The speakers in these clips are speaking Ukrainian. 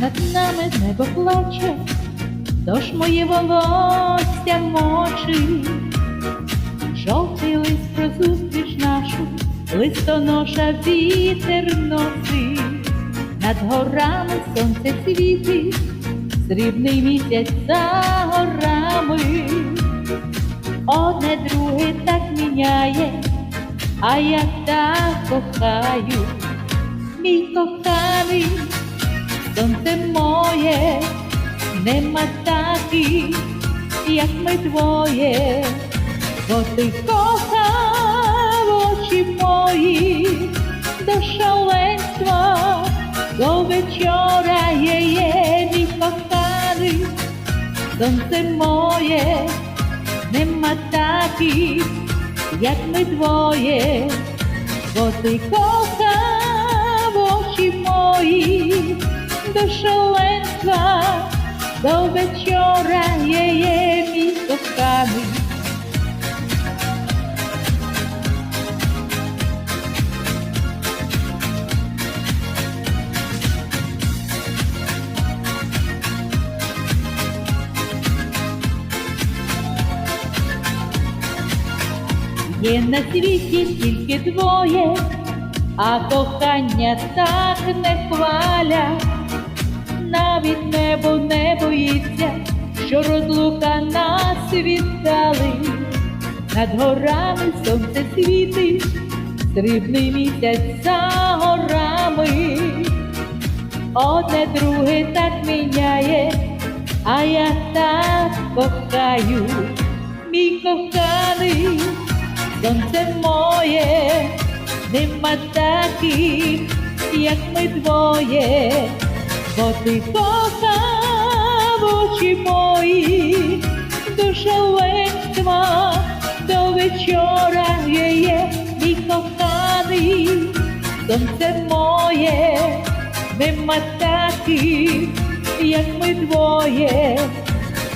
над нами небо плаче, тож моє волосся мочить. Жовтий лист про зустріч нашу, листоноша вітер носить, над горами сонце світить, срібний місяць за горами, одне друге так міняє, а я так кохаю, мій коханий, сонце моє, нема таких, як ми двоє бо ти кохав очі мої до шаленства, до вечора є, є мій коханий, сонце моє, нема таких, як ми двоє, бо ти кохав очі мої до шаленства, до вечора є, є мій. Є на світі тільки двоє, а кохання так не хвалять, навіть небо не боїться, що розлука нас віддали, над горами сонце світить, срібний місяць за горами, одне друге так міняє, а я так кохаю, мій коханий сонце моє, нема таких, як ми двоє, бо ти кохав очі мої, до шаленства, до вечора є, є мій коханий, сонце моє, нема таких, як ми двоє,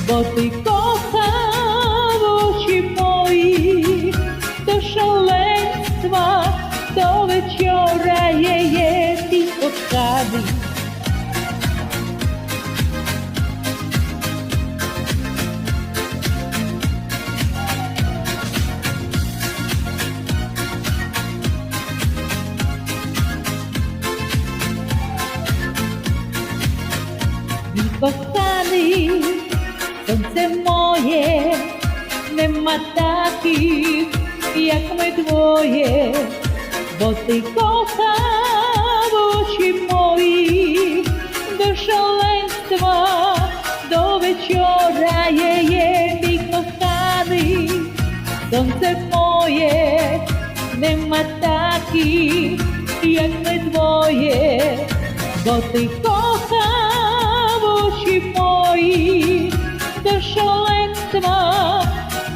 бо ти кохав коханий, сонце моє, нема таких, як ми двоє, бо ти кохав очі мої, до шаленства, до вечора є, є мій коханий, сонце моє, нема таких, як ми двоє, бо ти кохав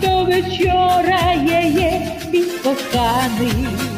до вечора є, є мій коханий.